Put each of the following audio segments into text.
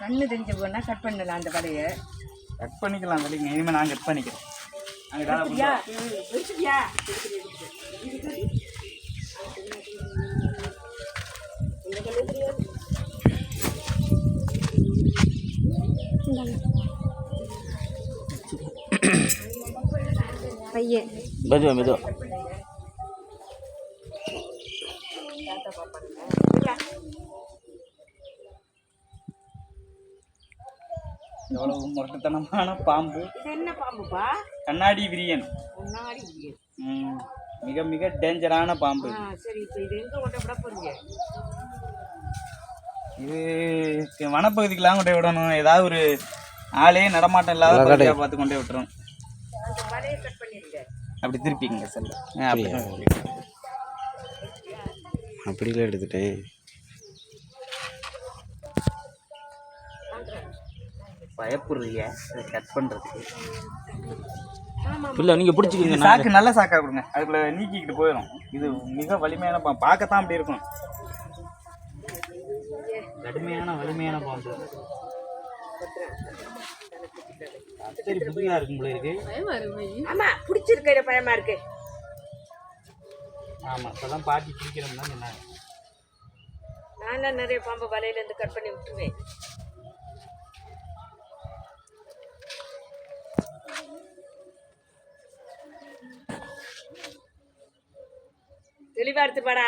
கண்ணு தெரிஞ்ச போனா கட் பண்ணலாம் அந்த வலையை. கட் பண்ணிக்கலாம் சொல்லிங்க இனிமேல் நான் கட் பண்ணிக்கிறேன். அங்கே வேலை எடுத்துட்டியா? பண்ணுறோம் ம், எடுத்துட்டியா? எடுத்துட்டு, எடுத்துட்டு. இது கடி. இந்த கண்ணு தெரியாது. பையன் மெதுவா மெதுவா எவ்வளவு முரட்டுத்தனமான பாம்பு. இது என்ன பாம்புப்பா? கண்ணாடி விரியன். இல்லையே. ம், மிக மிக டேஞ்சரான பாம்பு. சரி இப்போ இது எங்க கொண்டு விட போறீங்க? இது வனப்பகுதிக்கெல்லாம் கொண்டு விடணும். ஏதாவது ஒரு ஆளே நடமாட்டம் இல்லாத பகுதியாக பார்த்து கொண்டு விட்டுரும் அந்த வலையை கட் பண்ணிருங்க. அப்படி திருப்பிங்க செல்ல. அப்படிலாம் எடுத்துட்டேன். பயப்படுறீங்க இதை கட் பண்ணுறதுக்கு இல்லை நீங்கள் பிடிச்சிக்கிங்க சாக்கு நல்ல சாக்கா கொடுங்க. அதுக்குள்ள நீக்கிக்கிட்டு போயிடும் இது மிக வலிமையான பாம்பு பார்க்கத்தான் அப்படி இருக்கும். கடுமையான வலிமையான பாம்பு. சரி புதியா இருக்கும் போல இருக்கு. ஆமா பிடிச்சிருக்க இதை பயமா இருக்கு. ஆமா இப்பதான் பாட்டி பிடிக்கிறோம்னா சொன்னாங்க. நான்லாம் நிறைய பாம்பு வலையில இருந்து கட் பண்ணி விட்டுருவேன். தெளிவா எடுத்து பாடா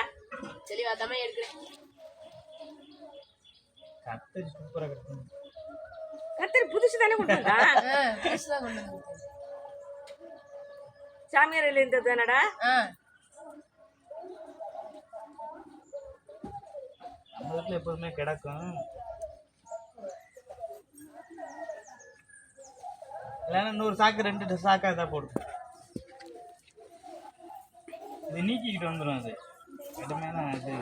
தெளிவா தான் எடுக்கிறேன். கத்தரி சூப்பரா கட்டணும் கத்திரி புதுசு தானே கொண்டு வந்தா? சாமியாரில் இருந்தது தானடா? நம்ம வீட்டுல எப்போதுமே கிடக்கும். இல்லைன்னா இன்னொரு சாக்கு ரெண்டு சாக்கா தான் போடும் இது நீக்கிக்கிட்டு வந்துடும் அது. கடுமையான இது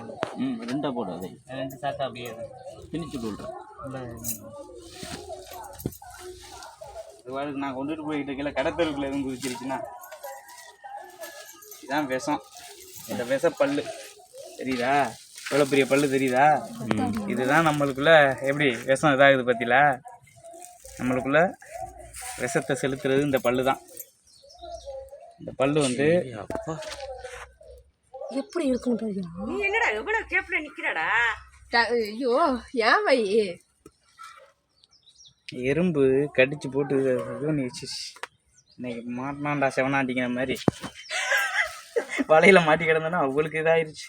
ம் ரெண்டா போடு அதை. ரெண்டு சாக்கா அப்படியே. திணிச்சு விட்றேன் இல்ல, இது வாழ்க்கை நான் கொண்டுட்டு போயிட்டு இருக்கல கடத்தலுக்குள்ள எதுவும் குதிச்சிருச்சுன்னா. இதான் விஷம். இந்த விஷ பல்லு தெரியுதா? எவ்வளோ பெரிய பல்லு தெரியுதா? இதுதான் நம்மளுக்குள்ள எப்படி விஷம் இதாகுது பத்தில நம்மளுக்குள்ள விஷத்தை செலுத்துறது இந்த பல்லு தான் இந்த பல்லு வந்து அப்பா. எப்படி இருக்குன்னு பாருங்க. நீ என்னடா எவ்வளவு கேப்ல நிக்கிறாடா? ஐயோ ஏன் வை? எறும்பு கடிச்சு போட்டு இது பண்ணி வச்சிருச்சு இன்னைக்கு மாட்டினாண்டா செவனாண்டிங்கிற மாதிரி. வலையில மாட்டி கிடந்தோன்னா அவங்களுக்கு இதாயிருச்சு.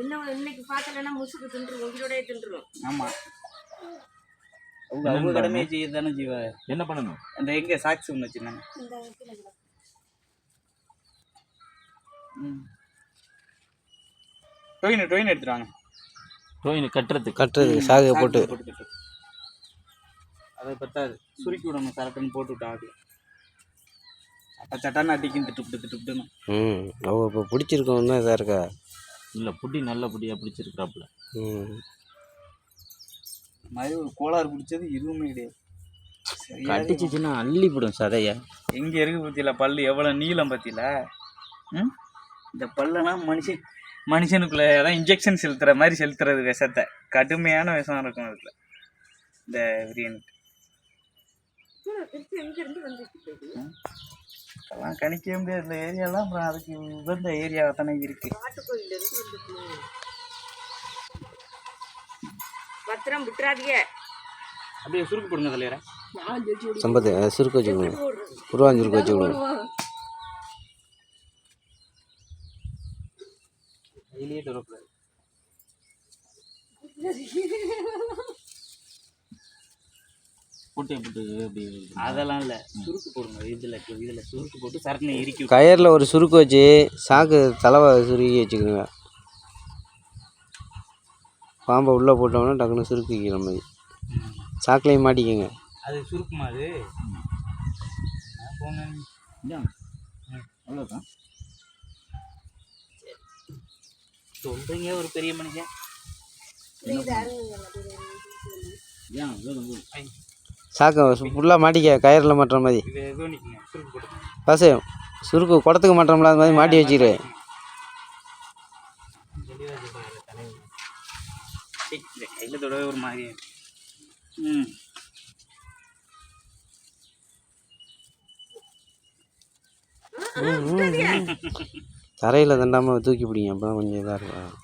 இன்னும் இன்னைக்கு பார்த்தலன்னா முசுக்கு தின்றுரும் உங்களோடய தின்றுரும். ஆமா. அவங்க அவங்க கடமையை செய்ய தானே ஜீவா என்ன பண்ணணும்? அந்த எங்க சாக்ஸ் ஒன்று வச்சிருந்தாங்க. ம். டொயின் டொயின் எடுத்துருவாங்க டோயின் கட்டுறதுக்கு கட்டுறது. சாகை போட்டு. போட்டு அதை பத்தாது. சுருக்கி விடணும் சரக்குன்னு போட்டு விட்டா ஆடு அப்போ சட்டான்னு அடிக்கும் திட்டு திட்டு ம் அவ இப்போ பிடிச்சிருக்கவன் தான் இதாக இருக்கா இல்லை புடி நல்ல புடியாக பிடிச்சிருக்கிறாப்புல. ம். இந்த மாதிரி ஒரு கோளாறு பிடிச்சது எதுவுமே கிடையாது. அள்ளி போடும் சதைய. எங்க இருக்கு பத்தியில பல்லு எவ்வளவு நீளம் பத்தியில? ம்? இந்த பல்லெல்லாம் மனுஷன் மனுஷனுக்குள்ள அதான் இன்ஜெக்ஷன் செலுத்துற மாதிரி செலுத்துறது விஷத்தை. கடுமையான விஷம் இருக்கும் அதுல. இந்த வந்துச்சு அதெல்லாம் கணிக்கவே முடியாது. இந்த ஏரியாலாம் அப்புறம் அதுக்கு உகந்த ஏரியா தானே இருக்கு. பத்திரம் விட்டுறாதீங்க. அப்படியே சுருக்கு போடுங்க தலைவர. சம்பத்து சுருக்கு வச்சு கொடுங்க குருவான் சுருக்கு வச்சு கொடுங்க கையிலேயே தொடக்கூடாது புட்டையை போட்டு அப்படி அதெல்லாம் இல்ல. சுருக்கு போடுங்க இதுல இதுல சுருக்கு போட்டு சரக்குன்னு இறுக்கி கயரில் ஒரு சுருக்கு வச்சு சாக்கு தலைவை சுருக்கி வச்சுக்கோங்க. பாம்பை உள்ளே போட்டோம்னா டக்குன்னு சுருக்கிக்கிற மாதிரி. சாக்குலையும் மாட்டிக்கோங்க. அது சுருக்குமா அது? போங்க. அவ்வளோதான் சொல்றீங்க ஒரு பெரிய மனுஷன். சாக்கை ஃபுல்லாக மாட்டிக்க கயரில் மாட்டுற மாதிரி. நிற்குங்க சுருக்கு குடத்துக்கு மாட்டுறோம்ல அது மாதிரி மாட்டி வச்சுக்கிரு கையில தொடவே ஒரு மாதிரி. ம். தரையில் தண்டாமல் தூக்கி பிடிங்க அப்போ தான் கொஞ்சம் இதாக இருக்கும்.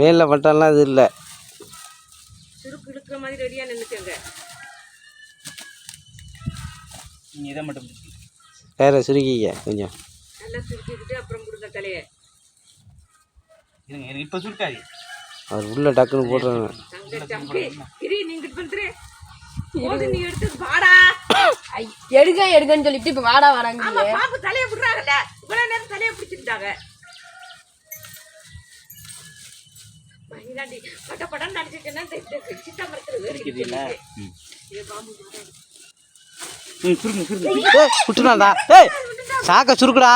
வேலில் பட்டாலாம் அது இல்லை. சுருக்கு இழுக்கிற மாதிரி ரெடியா நின்னுக்கங்க. நீங்கள் இதை மட்டும் பிடிச்சி கயிறை சுருக்கிக்க கொஞ்சம். நல்லா சுருக்கிக்கிட்டு அப்புறம் முடுங்க தலையை. இருங்க இருங்க இப்போ சுருக்காது அவர் உள்ள டக்குன்னு ஐ, எடுங்க எடுங்கன்னு சொல்லிட்டு இப்ப வாடா வராங்க பாம்பு தலையை விடுறாங்கல்ல. இவ்வளவு நேரம் பிடிச்சிருந்தாங்க பட்ட படம் வேறு ஏய் சாக்கை சுருக்குடா.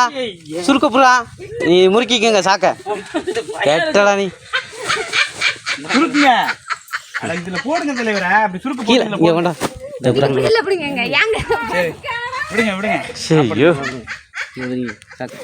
சுருக்க புறா. நீ முறுக்கிக்கங்க சாக்கை. கெட்டடா நீ. சுருக்குங்க அட இதில் போடுங்க தலைவரா அப்படி சுருக்கு கீழே போடுங்க புறா இல்ல விடுங்க விடுங்க. ஐயோ. சாக்கு